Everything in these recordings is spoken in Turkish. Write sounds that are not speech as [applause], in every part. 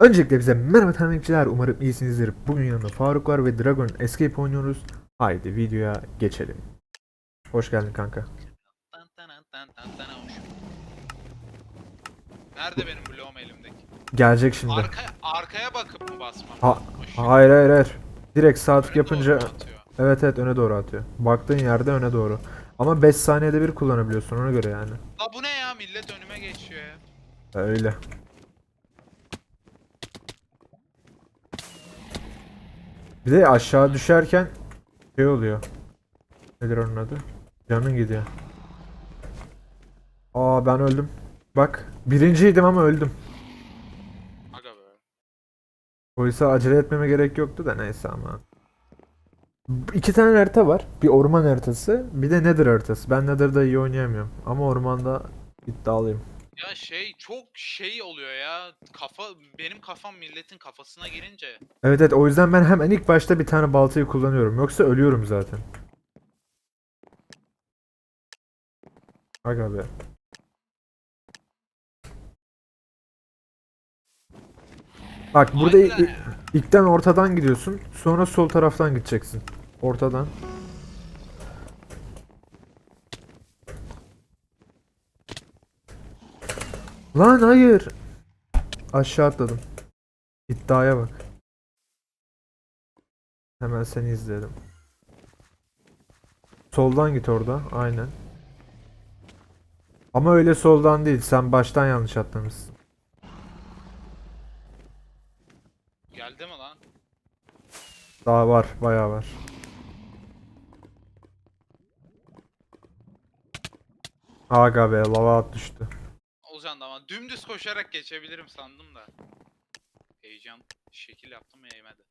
Öncelikle bize merhaba tanrıkçılar umarım iyisinizdir. Bugün yanımda Faruk var ve Dragon Escape oynuyoruz. Haydi videoya geçelim. Hoş geldin kanka. Nerede benim bloğum elimdeki? Gelecek şimdi. Arka, arkaya bakıp mı basmam? Ha-? Hayır hayır hayır. Direkt sağ tık yapınca evet evet öne doğru atıyor. Baktığın yerde öne doğru. Ama 5 saniyede bir kullanabiliyorsun ona göre yani. La bu ne ya millet önüme geçiyor ya. Öyle. Bir de aşağı düşerken şey oluyor. Nedir onun adı? Canın gidiyor. Aa ben öldüm. Bak birinciydim ama öldüm. Aga be. Oysa acele etmeme gerek yoktu da neyse ama. İki tane harita var. Bir orman haritası, bir de Nether haritası. Ben Nether'da iyi oynayamıyorum. Ama ormanda iddialıyım. Ya şey çok şey oluyor ya. Kafa benim kafam milletin kafasına girince. Evet evet o yüzden ben hemen ilk başta bir tane baltayı kullanıyorum. Yoksa ölüyorum zaten. Aga be. Bak burada Aynen. ilkten ortadan gidiyorsun. Sonra sol taraftan gideceksin. Ortadan. Lan hayır. Aşağı atladım. İddiaya bak. Hemen seni izleyelim. Soldan git orada. Aynen. Ama öyle soldan değil. Sen baştan yanlış atlamışsın. Geldi mi lan? Daha var. Bayağı var. Aga be lava at düştü. Da ama dümdüz koşarak geçebilirim sandım da. Heyecan şekil yaptım ya yemedi.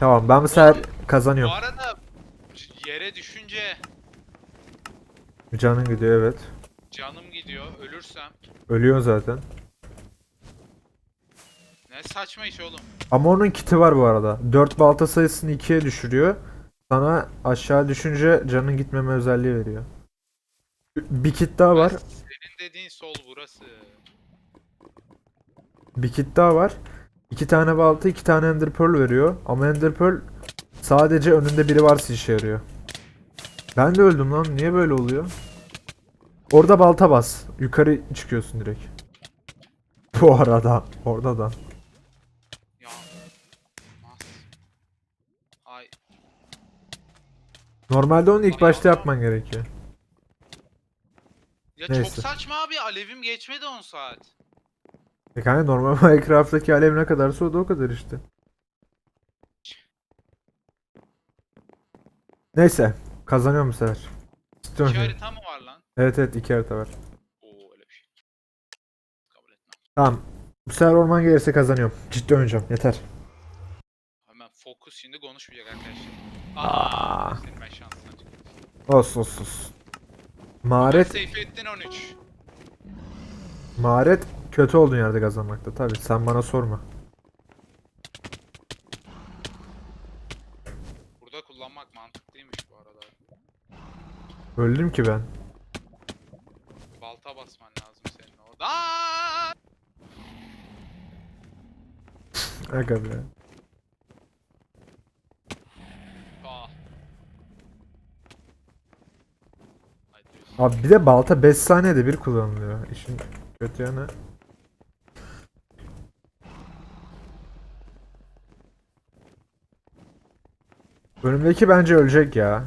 Tamam ben bu sefer Bu kazanıyorum. arada yere düşünce Canın gidiyor evet. canım gidiyor. Ölürsem Ölüyor zaten. ne saçma iş oğlum. Ama onun kiti var bu arada. 4 balta sayısını 2'ye düşürüyor. Sana aşağı düşünce canın gitmeme özelliği veriyor. Bir kit daha var. Senin dediğin sol burası. Bir kit daha var. İki tane balta, iki tane ender pearl veriyor. Ama ender pearl sadece önünde biri varsa işe yarıyor. Ben de öldüm lan. Niye böyle oluyor? Orada balta bas. Yukarı çıkıyorsun direkt. Bu arada. Orada da. Ya. Mas. Ay. Normalde onu ilk başta yapman gerekiyor. Ya Neyse. çok saçma abi. Alevim geçmedi 10 saat. E kanka normal [laughs] Minecraft'taki alev ne kadarsa o da o kadar işte. Neyse. Kazanıyorum bu sefer. İki oynuyorum. harita mı var lan? Evet evet iki harita var. Oo öyle bir şey. Kabul etmem. Tamam. Bu sefer orman gelirse kazanıyorum. Ciddi oynayacağım. Yeter. Hemen fokus şimdi konuşmayacak arkadaşlar. Aa. Senin ben şansına çıktım. Olsun olsun. olsun. Maharet, Seyfettin 13. maharet kötü olduğun yerde kazanmakta. Tabi sen bana sorma. Burada kullanmak mantıklıymış bu arada. Öldüm ki ben. Balta basman lazım senin orada. Aa! Aga be. Aa. Ay diyorsun. Abi bir de balta 5 saniyede bir kullanılıyor. İşin kötü yanı. Önümdeki bence ölecek ya.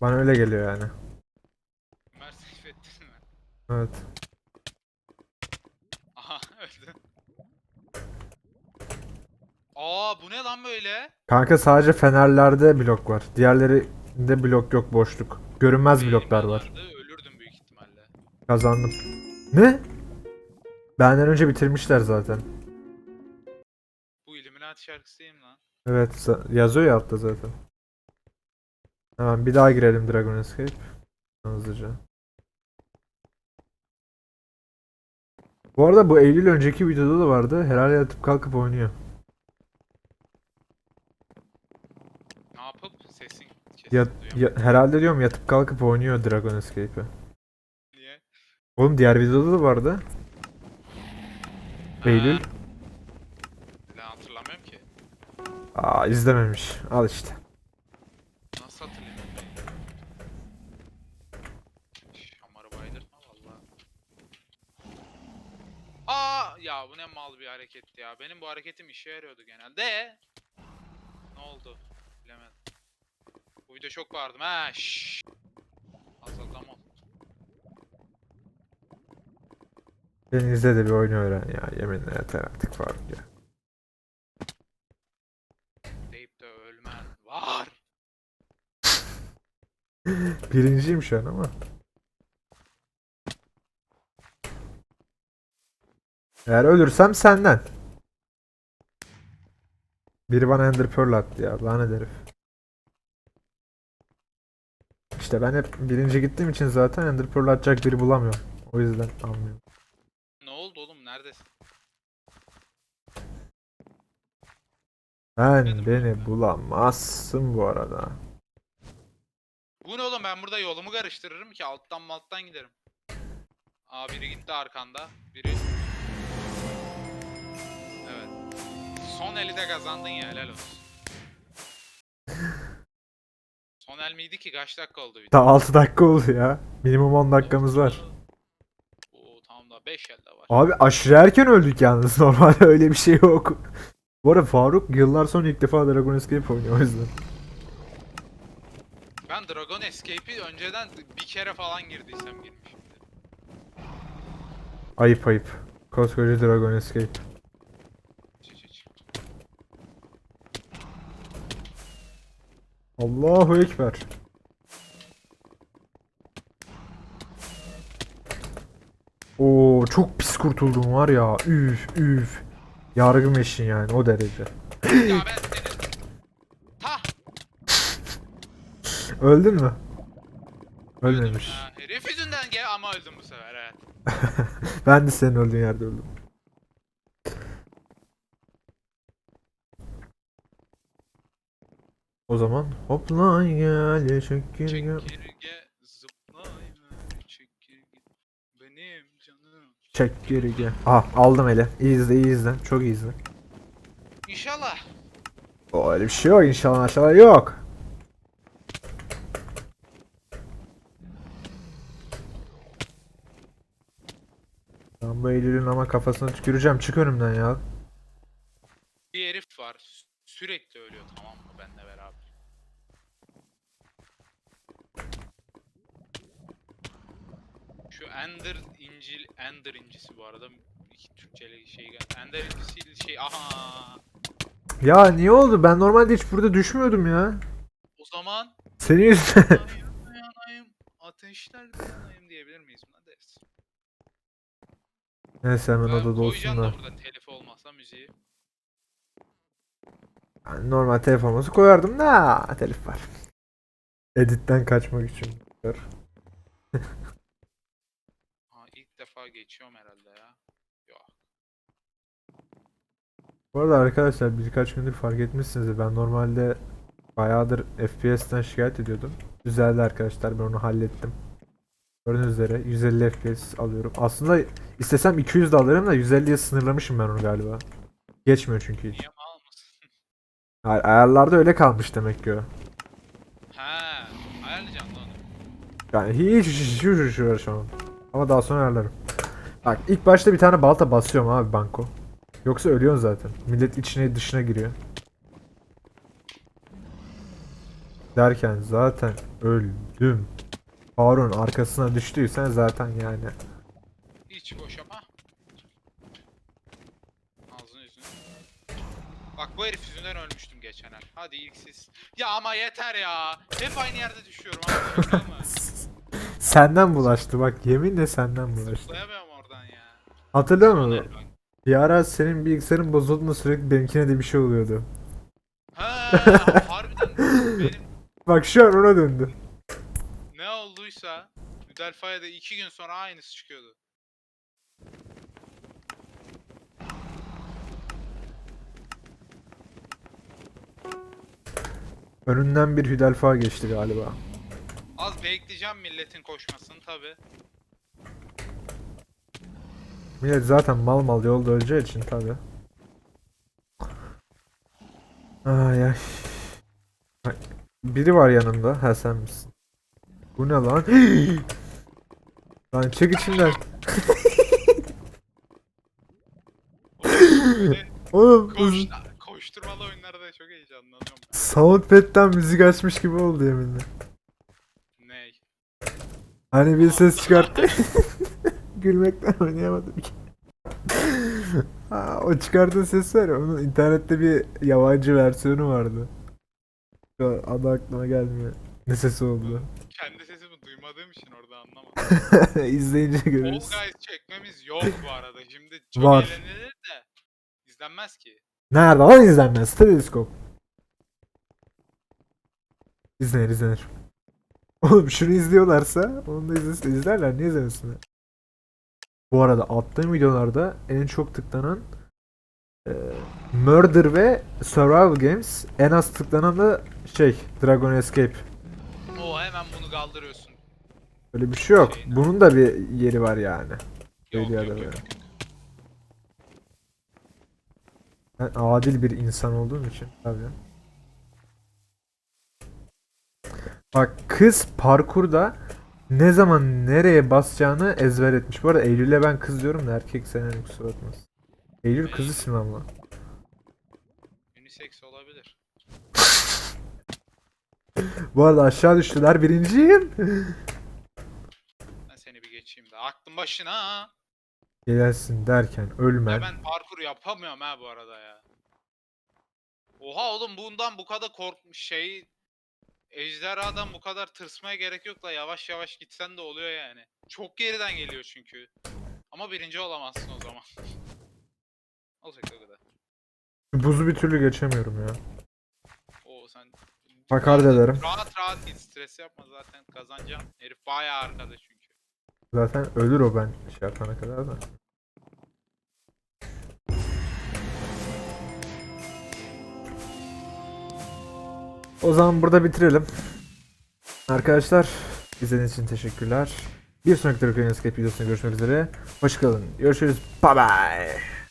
Bana öyle geliyor yani. Ömer Seyfettin mi? Evet. Aha [laughs] öldü. Aa bu ne lan böyle? Kanka sadece fenerlerde blok var. Diğerlerinde blok yok boşluk. Görünmez bloklar var. Ölürdüm büyük ihtimalle. Kazandım. Ne? Benden önce bitirmişler zaten. Bu Illuminati şarkısı değil mi lan? Evet yazıyor ya altta zaten. Hemen bir daha girelim Dragon Escape. Hızlıca. Bu arada bu Eylül önceki videoda da vardı. Herhalde yatıp kalkıp oynuyor. Ya, ya- herhalde diyorum yatıp kalkıp oynuyor Dragon Escape'i. Niye? Oğlum diğer videoda da vardı. Eylül. Ben hatırlamıyorum ki. Aa izlememiş. Al işte. Nasıl hatırlayayım? Şamarı baydırtma valla. Aa ya bu ne mal bir hareketti ya. Benim bu hareketim işe yarıyordu genelde. Ne oldu? Bilemedim. Bu video çok bağırdım ha. Şşş. Ol. Beni izle de bir oyunu öğren ya. Yeminle yeter artık Faruk ya. Deyip de ölmen var. [laughs] Birinciyim şu an ama. Eğer ölürsem senden. Biri bana Ender Pearl attı ya. Lanet herif. İşte ben hep birinci gittiğim için zaten Ender Pearl atacak biri bulamıyorum. O yüzden almıyorum. Ne oldu oğlum neredesin? Ben Dedim beni ben. bulamazsın bu arada. Bu ne oğlum ben burada yolumu karıştırırım ki alttan malttan giderim. Aa biri gitti arkanda. Biri... Evet. Son eli de kazandın ya helal olsun. Son el miydi ki kaç dakika oldu video? Daha 6 dakika oldu ya. Minimum 10 dakikamız var. Oo tamam da 5 elde var. Abi aşırı erken öldük yalnız. [laughs] Normalde öyle bir şey yok. Bu arada Faruk yıllar sonra ilk defa Dragon Escape oynuyor o yüzden. Ben Dragon Escape'i önceden bir kere falan girdiysem girmişimdir. Ayıp ayıp. Koskoca Dragon Escape. Allahu Ekber. Oo çok pis kurtuldum var ya. Üf üf. Yargı meşin yani o derece. ya ben senin... Tah! Öldün mü? Ölmemiş. Ha, herif yüzünden gel ama öldüm bu sefer evet. [laughs] ben de senin öldüğün yerde öldüm. O zaman hopla gel çekil gel. Çekirge zıplayma çekirge benim canım. Çek geri gel. Ah aldım ele. İyi izle iyi izle. Çok iyi izle. İnşallah. O öyle bir şey yok inşallah inşallah yok. Ben bu Eylül'ün ama kafasına tüküreceğim. Çık önümden ya. Bir herif var sürekli ölüyor tamam mı benle beraber. Şu Ender İncil Ender incisi bu arada iki Türkçeli şey Ender incisi şey aha Ya niye oldu? Ben normalde hiç burada düşmüyordum ya. o zaman Senin yüzünden. [laughs] yanayım yanayım ateşler yanayım diyebilir miyiz buna deriz. Neyse hemen odada koyacağım olsun da da. burada telif olmasa müziği. Yani normal telefonumuzu koyardım da telif var. Editten kaçmak için. [laughs] Ha ilk defa geçiyorum herhalde ya. Yok. Bu arada arkadaşlar birkaç gündür fark etmişsiniz ben normalde bayağıdır FPS'ten şikayet ediyordum. Düzeldi arkadaşlar ben onu hallettim. Gördüğünüz üzere 150 FPS alıyorum. Aslında istesem 200 de alırım da 150'ye sınırlamışım ben onu galiba. Geçmiyor çünkü hiç. Ay- Ayarlarda öyle kalmış demek ki o. Ha, ayarlayacaksın lan onu. Yani hiç hiç hiç hiç hiç uğraşamam. Ama daha sonra ayarlarım. Bak ilk başta bir tane balta basıyorum abi banko. Yoksa ölüyorsun zaten. Millet içine dışına giriyor. Derken zaten öldüm. Harun arkasına düştüysen zaten yani. Hiç boş ama. Ağzını yüzünü. Bak bu herif yüzünden el. Hadi ilk siz. Ya ama yeter ya. Hep aynı yerde düşüyorum mı? [laughs] Senden bulaştı bak yeminle senden bulaştı. Zıplayamıyorum oradan ya. Hatırlıyor musun? Bir ara senin bilgisayarın bozulduğunda sürekli benimkine de bir şey oluyordu. Ha, harbiden benim Bak şu an ona döndü. ne olduysa Müdelfa'ya da iki gün sonra aynısı çıkıyordu. Önünden bir Hüdelfa geçti galiba. Az bekleyeceğim milletin koşmasını tabi. Millet zaten mal mal yolda öleceği için tabi. Ay ay. Biri var yanında. Ha sen misin? Bu ne lan? [gasps] lan çık içinden. Böyle [laughs] Oğlum koş, koşturmalı oyunlarda çok heyecanlanıyorum ben. Soundpad'den müzik açmış gibi oldu yeminle. Ney? Hani bir ses çıkarttı. [laughs] Gülmekten oynayamadım ki. Ha, o çıkardığı ses var ya onun internette bir yabancı versiyonu vardı. Şu an adı aklıma gelmiyor. Ne sesi oldu? Kendi sesimi duymadığım için orada anlamadım. [laughs] İzleyince Fall görürüz. Guys çekmemiz yok bu arada. Şimdi çok Var. eğlenilir de izlenmez ki. Nerede lan izlenmez? Teleskop. İzlenir izlenir. Oğlum şunu izliyorlarsa onu da izlesin, izlerler. Niye izlemesinler? Bu arada attığım videolarda en çok tıklanan e, Murder ve Survival Games en az tıklanan da şey Dragon Escape. O hemen bunu kaldırıyorsun. Öyle bir şey yok. Bunun da bir yeri var yani. Yok yok, yok, böyle. yok. Ben adil bir insan olduğum için tabii. Bak kız parkurda ne zaman nereye basacağını ezber etmiş. Bu arada Eylül'e ben kız diyorum da erkek sen hani kusura bakmasın. Eylül kız ismi ama. Unisex olabilir. [laughs] Bu arada aşağı düştüler birinciyim. Ben seni bir geçeyim de. Aklın başına ha. Gelsin derken Ya ölmen. ben parkur yapamıyorum ha bu arada ya. Oha oğlum bundan bu kadar korkmuş şey Ejderhadan bu kadar tırsmaya gerek yok la yavaş yavaş gitsen de oluyor yani. Çok geriden geliyor çünkü. Ama birinci olamazsın o zaman. [laughs] Olacak o kadar. Buzu bir türlü geçemiyorum ya. Oo sen Hakaret ederim. rahat rahat git stres yapma zaten kazanacaksın. Herif bayağı arkada çünkü. Zaten ölür o ben şey yapana kadar da. O zaman burada bitirelim. Arkadaşlar izlediğiniz için teşekkürler. Bir sonraki Dragon Escape videosunda görüşmek üzere. Hoşçakalın. Görüşürüz. Bye bye.